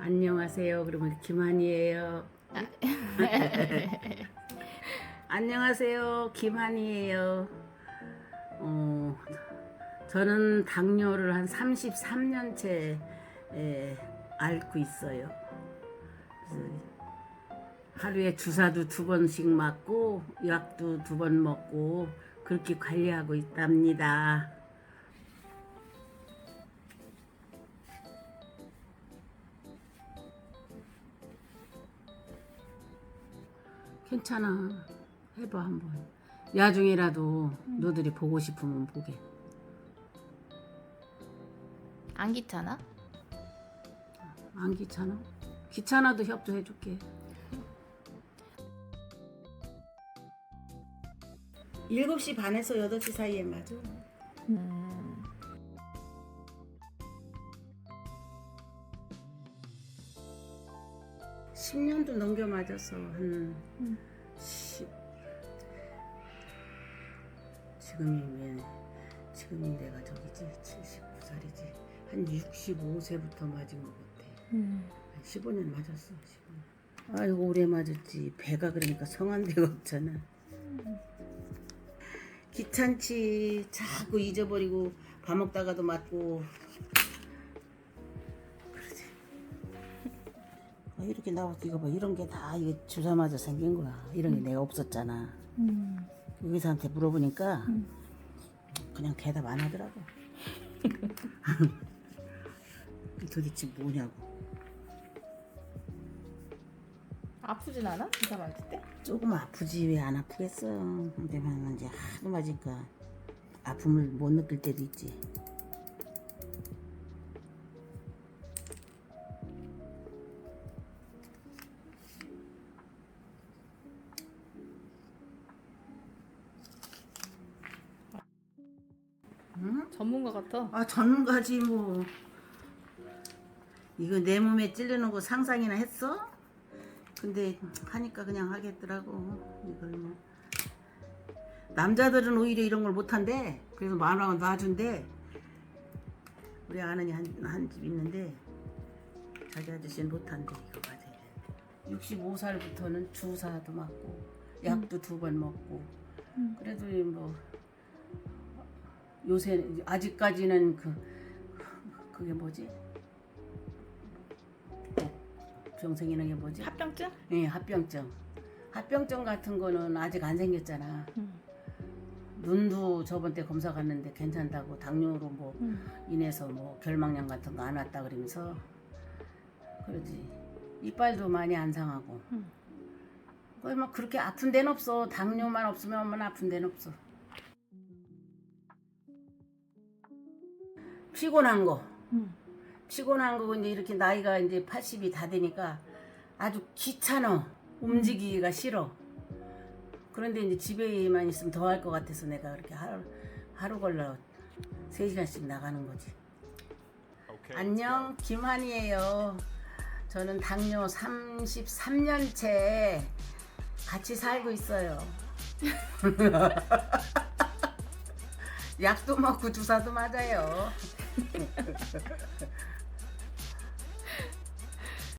안녕하세요. 그러면 김한이에요. 안녕하세요. 김한이에요. 어, 저는 당뇨를 한 33년째 앓고 있어요. 하루에 주사도 두 번씩 맞고 약도 두 번 먹고 그렇게 관리하고 있답니다. 괜찮아. 해봐 한번. 야중이라도 너들이 보고 싶으면 보게. 안 귀찮아? 안 귀찮아? 귀찮아도 협조해줄게. 일곱 시 반에서 여덟 시 사이에 맞아. 음. 십 년도 넘겨 맞았어. 한 음. 십. 지금이 왜 지금이 내가 저기지 79살이지 한 65세부터 맞은 것 같아. 음. 15년 맞았어. 15년. 아이고 오래 맞았지. 배가 그러니까 성한 데가 없잖아. 귀찮지. 자꾸 잊어버리고 밥 먹다가도 맞고. 이렇게 나와서 이거 봐. 이런 게 다 이게 주사 맞아 생긴 거야. 이런 게 내가 없었잖아. 음. 의사한테 물어보니까 그냥 대답 안 하더라고. 도대체 뭐냐고. 아프진 않아? 주사 맞을 때? 조금 아프지 왜 안 아프겠어. 근데 만 이제 하도 맞으니까 아픔을 못 느낄 때도 있지. 전문가 같아. 아 전문가지 뭐. 이거 내 몸에 찔르는 거 상상이나 했어? 근데 하니까 그냥 하겠더라고. 이걸 뭐. 남자들은 오히려 이런 걸 못한대. 그래서 만화만 놔준대. 우리 아는이 한집 있는데 자기 아저씨는 못한대. 이거 맞아야 돼. 65살부터는 주사도 맞고 약도 두 번 먹고 음. 그래도 뭐 요새 아직까지는 그 그게 뭐지? 병생 이런 게 뭐지? 합병증? 예, 합병증. 합병증 같은 거는 아직 안 생겼잖아. 음. 눈도 저번 때 검사 갔는데 괜찮다고 당뇨로 뭐 음. 인해서 뭐 결막염 같은 거 안 왔다 그러면서 그러지. 이빨도 많이 안 상하고. 음. 거의 뭐 그렇게 아픈 데는 없어. 당뇨만 없으면 아픈 데는 없어. 피곤한 거. 음. 피곤한 거고 이제 이렇게 나이가 이제 80이 다 되니까 아주 귀찮아. 움직이기가 싫어. 그런데 이제 집에만 있으면 더 할 것 같아서 내가 그렇게 하루, 하루 걸러 3시간씩 나가는 거지. 안녕, 김한이에요. 저는 당뇨 33년째 같이 살고 있어요. 약도 먹고 주사도 맞아요.